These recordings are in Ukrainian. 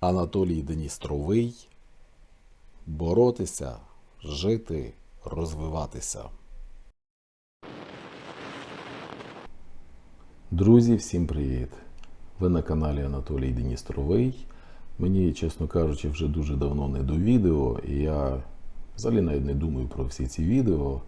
Анатолій Деністровий боротися, жити, розвиватися. Друзі, всім привіт! Ви на каналі Анатолій Деністровий. Мені, чесно кажучи, вже дуже давно не до відео, і я взагалі навіть не думаю про всі ці відео.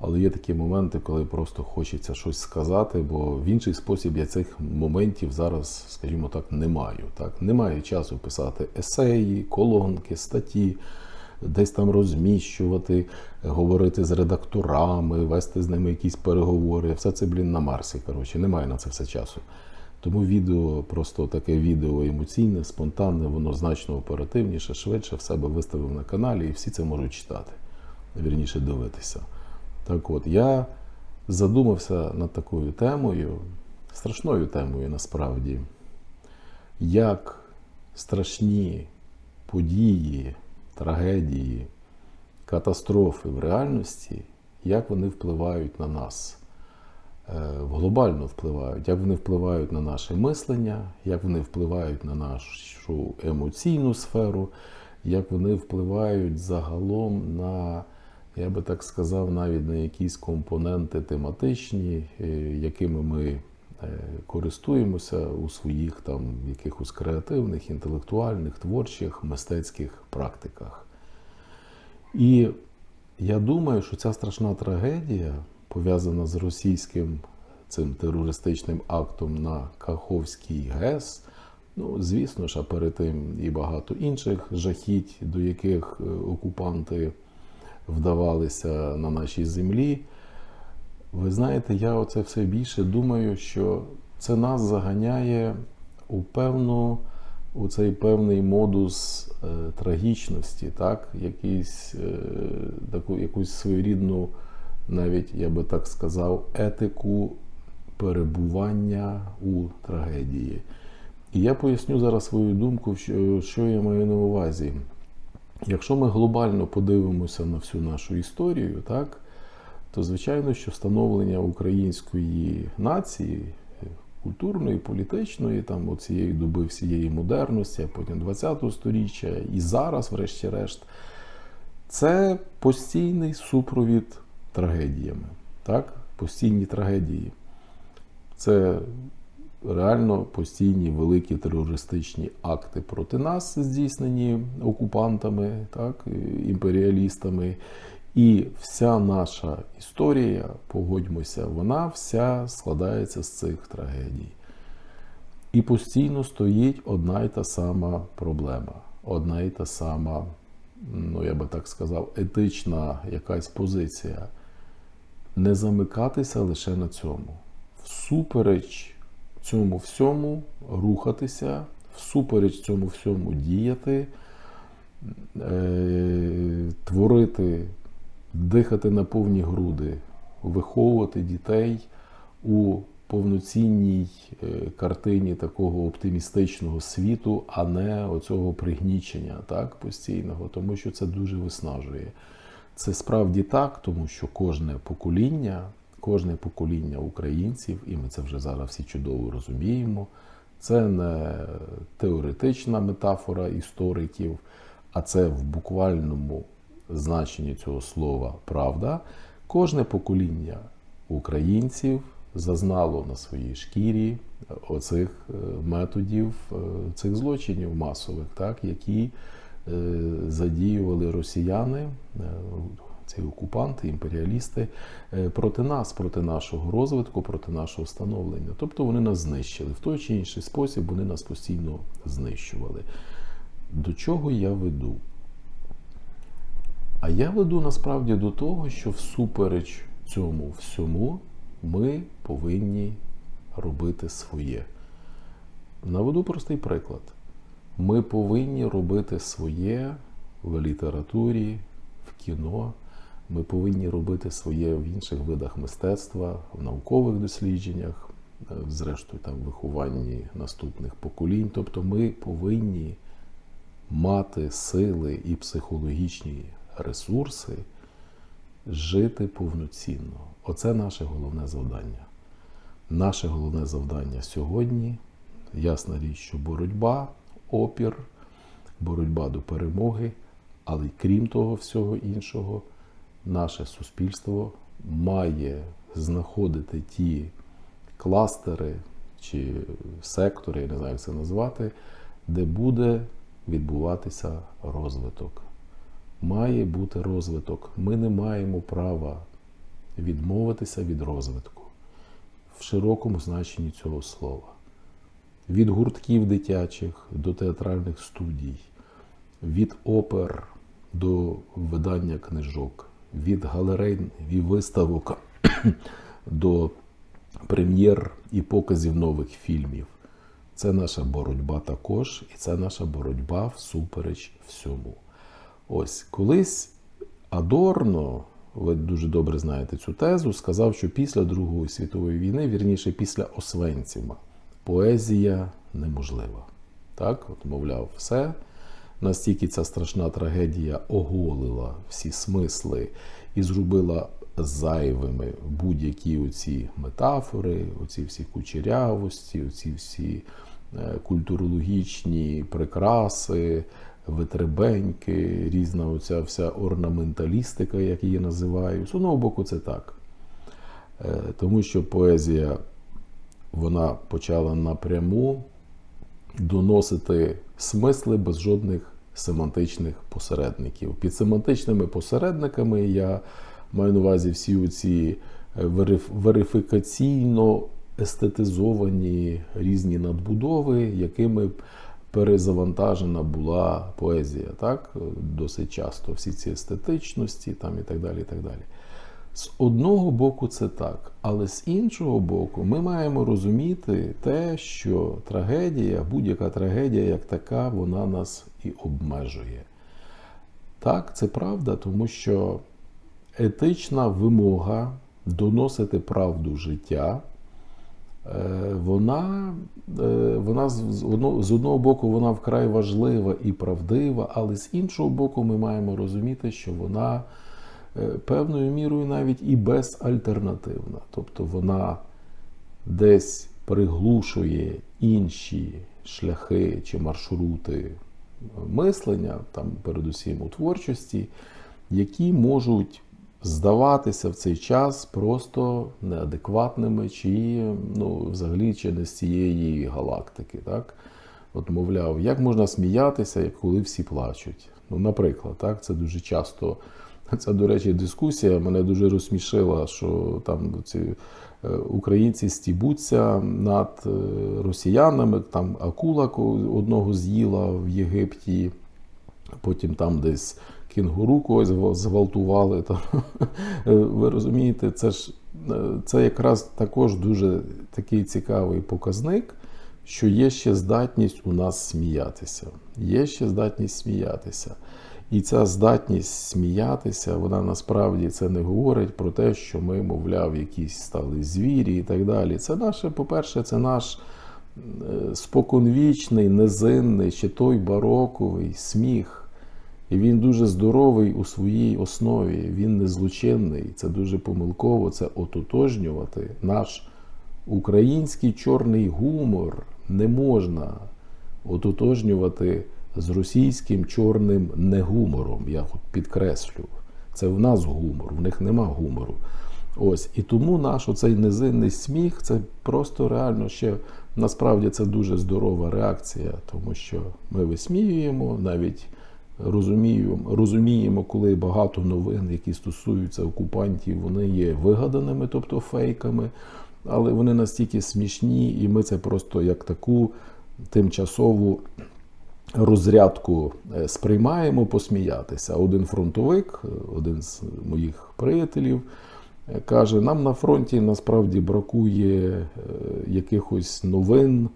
Але є такі моменти, коли просто хочеться щось сказати, бо в інший спосіб я цих моментів зараз, скажімо так, не маю. Так? Немає часу писати есеї, колонки, статті, десь там розміщувати, говорити з редакторами, вести з ними якісь переговори. Все це, блін, на Марсі. Коротше, немає на це все часу. Тому відео, просто таке відео емоційне, спонтанне, воно значно оперативніше, швидше в себе виставив на каналі, і всі це можуть читати. Вірніше дивитися. Так от, я задумався над такою темою, страшною темою насправді, як страшні події, трагедії, катастрофи в реальності, як вони впливають на нас, е, глобально впливають, як вони впливають на наше мислення, як вони впливають на нашу емоційну сферу, як вони впливають загалом на я би так сказав, навіть на якісь компоненти тематичні, е, якими ми е, користуємося у своїх там якихось креативних, інтелектуальних, творчих, мистецьких практиках. І я думаю, що ця страшна трагедія, пов'язана з російським цим терористичним актом на Каховський ГЕС, ну, звісно ж, а перед тим і багато інших жахіть, до яких е, окупанти вдавалися на нашій землі. Ви знаєте, я оце все більше думаю, що це нас заганяє у певну, у цей певний модус е, трагічності, так? Якийсь, е, таку, якусь своєрідну, навіть я би так сказав, етику перебування у трагедії. І я поясню зараз свою думку, що, що я маю на увазі. Якщо ми глобально подивимося на всю нашу історію, так, то звичайно, що становлення української нації, культурної, політичної, там цієї доби всієї модерності, а потім 20-го сторіччя і зараз, врешті-решт, це постійний супровід трагедіями. Так? Постійні трагедії. Це реально постійні великі терористичні акти проти нас, здійснені окупантами, так, імперіалістами. І вся наша історія, погодьмося, вона вся складається з цих трагедій. І постійно стоїть одна й та сама проблема, одна й та сама, ну я би так сказав, етична якась позиція. Не замикатися лише на цьому. Всупереч цьому всьому рухатися, всупереч цьому всьому діяти, е, творити, дихати на повні груди, виховувати дітей у повноцінній е, картині такого оптимістичного світу, а не оцього пригнічення так, постійного, тому що це дуже виснажує. Це справді так, тому що кожне покоління кожне покоління українців, і ми це вже зараз всі чудово розуміємо. Це не теоретична метафора істориків, а це в буквальному значенні цього слова правда. Кожне покоління українців зазнало на своїй шкірі оцих е, методів, е, цих злочинів масових, так, які е, задіювали росіяни ці окупанти, імперіалісти е, проти нас, проти нашого розвитку, проти нашого становлення. Тобто вони нас знищили. В той чи інший спосіб вони нас постійно знищували. До чого я веду? А я веду насправді до того, що всупереч цьому всьому ми повинні робити своє. Наведу простий приклад. Ми повинні робити своє в літературі, в кіно, ми повинні робити своє в інших видах мистецтва, в наукових дослідженнях, е, зрештою там вихованні наступних поколінь. Тобто ми повинні мати сили і психологічні ресурси жити повноцінно. Оце наше головне завдання. Наше головне завдання сьогодні ясна річ, що боротьба, опір, боротьба до перемоги. Але крім того всього іншого, наше суспільство має знаходити ті кластери чи сектори, я не знаю, як це назвати, де буде відбуватися розвиток. Має бути розвиток. Ми не маємо права відмовитися від розвитку в широкому значенні цього слова. Від гуртків дитячих до театральних студій, від опер до видання книжок, від галерей і виставок до прем'єр і показів нових фільмів. Це наша боротьба також, і це наша боротьба всупереч всьому. Ось колись Адорно, ви дуже добре знаєте цю тезу, сказав, що після Другої світової війни, вірніше, після Освенціма, поезія неможлива. Так, от, мовляв, все. Настільки ця страшна трагедія оголила всі смисли і зробила зайвими будь-які оці метафори, оці всі кучерявості, оці всі е, культурологічні прикраси, витребеньки, різна оця вся орнаменталістика, як її називають. З одного боку, це так. Е, Тому що поезія вона почала напряму доносити смисли без жодних семантичних посередників. Під семантичними посередниками я маю на увазі всі оці е, верифікаційно естетизовані різні надбудови, якими перезавантажена була поезія, так? Досить часто всі ці естетичності там і так далі. І так далі. З одного боку, це так, але з іншого боку, ми маємо розуміти те, що трагедія, будь-яка трагедія, як така, вона нас і обмежує. Так, це правда, тому що етична вимога доносити правду життя, е, вона, е, вона з- одного- боку вона вкрай важлива і правдива, але з іншого боку, ми маємо розуміти, що вона певною мірою навіть і безальтернативна. Тобто вона десь приглушує інші шляхи чи маршрути мислення, там передусім у творчості, які можуть здаватися в цей час просто неадекватними, чи ну, взагалі чи не з цієї галактики. Так? От, мовляв, як можна сміятися, коли всі плачуть? Ну, наприклад, так, це дуже часто. Це, до речі, дискусія мене дуже розсмішила, що там ці е, українці стібуться над е, росіянами. Там акула одного з'їла в Єгипті, потім там десь кінгуру когось зґвалтували. Е, Ви розумієте, це ж це якраз також дуже такий цікавий показник, що є ще здатність у нас сміятися. Є ще здатність сміятися. І ця здатність сміятися, вона насправді це не говорить про те, що ми, мовляв, якісь стали звірі і так далі. Це наше, по-перше, це наш е, споконвічний, низинний, чи той бароковий сміх. І він дуже здоровий у своїй основі, він не злочинний. Це дуже помилково це ототожнювати. Наш український чорний гумор не можна ототожнювати з російським чорним негумором. Я підкреслю. Це в нас гумор, в них нема гумору. Ось і тому наш оцей низинний сміх це просто реально ще насправді це дуже здорова реакція, тому що ми висміюємо навіть. Розумію, розуміємо, коли багато новин, які стосуються окупантів, вони є вигаданими, тобто фейками, але вони настільки смішні, і ми це просто як таку тимчасову розрядку е, сприймаємо посміятися. Один фронтовик, е, один з моїх приятелів, е, каже: нам на фронті насправді бракує якихось новин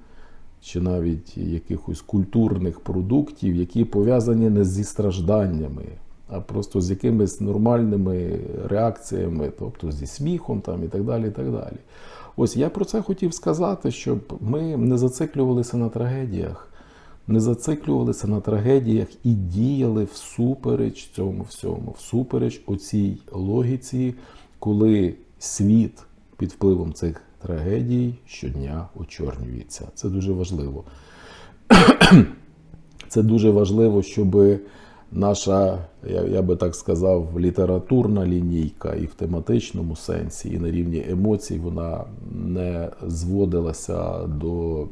чи навіть якихось культурних продуктів, які пов'язані не зі стражданнями, а просто з якимись нормальними реакціями, тобто зі сміхом там і так далі. і так далі. Ось я про це хотів сказати, щоб ми не зациклювалися на трагедіях, не зациклювалися на трагедіях і діяли всупереч цьому всьому, всупереч оцій логіці, коли світ під впливом цих трагедій щодня очорнюється. Це дуже важливо. Це дуже важливо, щоб наша, я, я би так сказав, літературна лінійка і в тематичному сенсі, і на рівні емоцій вона не зводилася до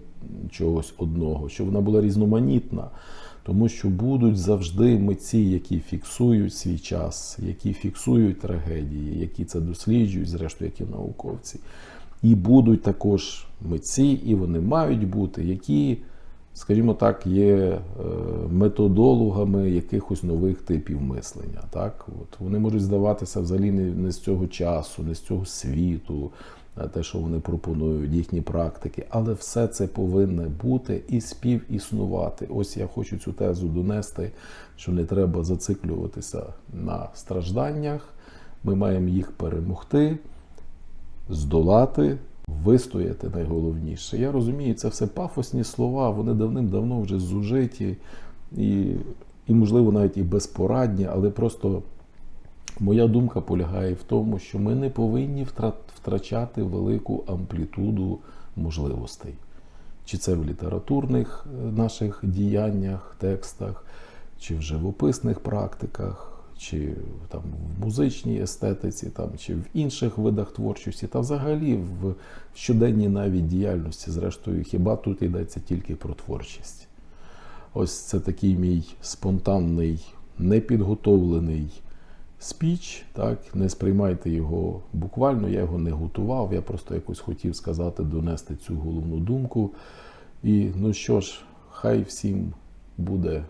чогось одного, щоб вона була різноманітна. Тому що будуть завжди митці, які фіксують свій час, які фіксують трагедії, які це досліджують, зрештою, які науковці. І будуть також митці, і вони мають бути, які, скажімо так, є е, методологами якихось нових типів мислення. Так? От вони можуть здаватися взагалі не, з цього часу, не з цього світу, те, що вони пропонують, їхні практики, але все це повинно бути і співіснувати. Ось я хочу цю тезу донести, що не треба зациклюватися на стражданнях. Ми маємо їх перемогти здолати, вистояти найголовніше. Я розумію, це все пафосні слова, вони давним-давно вже зужиті і, і, можливо, навіть і безпорадні, але просто моя думка полягає в тому, що ми не повинні втрачати велику амплітуду можливостей. Чи це в літературних е, наших діяннях, текстах, чи в живописних практиках, чи там в музичній естетиці, там, чи в інших видах творчості, та взагалі в щоденній навіть діяльності. Зрештою, хіба тут йдеться тільки про творчість? Ось це такий мій спонтанний, непідготовлений спіч. Так? Не сприймайте його буквально, я його не готував, я просто якось хотів сказати, донести цю головну думку. І ну що ж, хай всім буде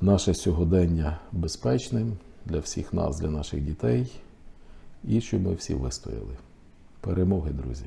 наше сьогодення безпечним для всіх нас, для наших дітей, і щоб ми всі вистояли. Перемоги, друзі!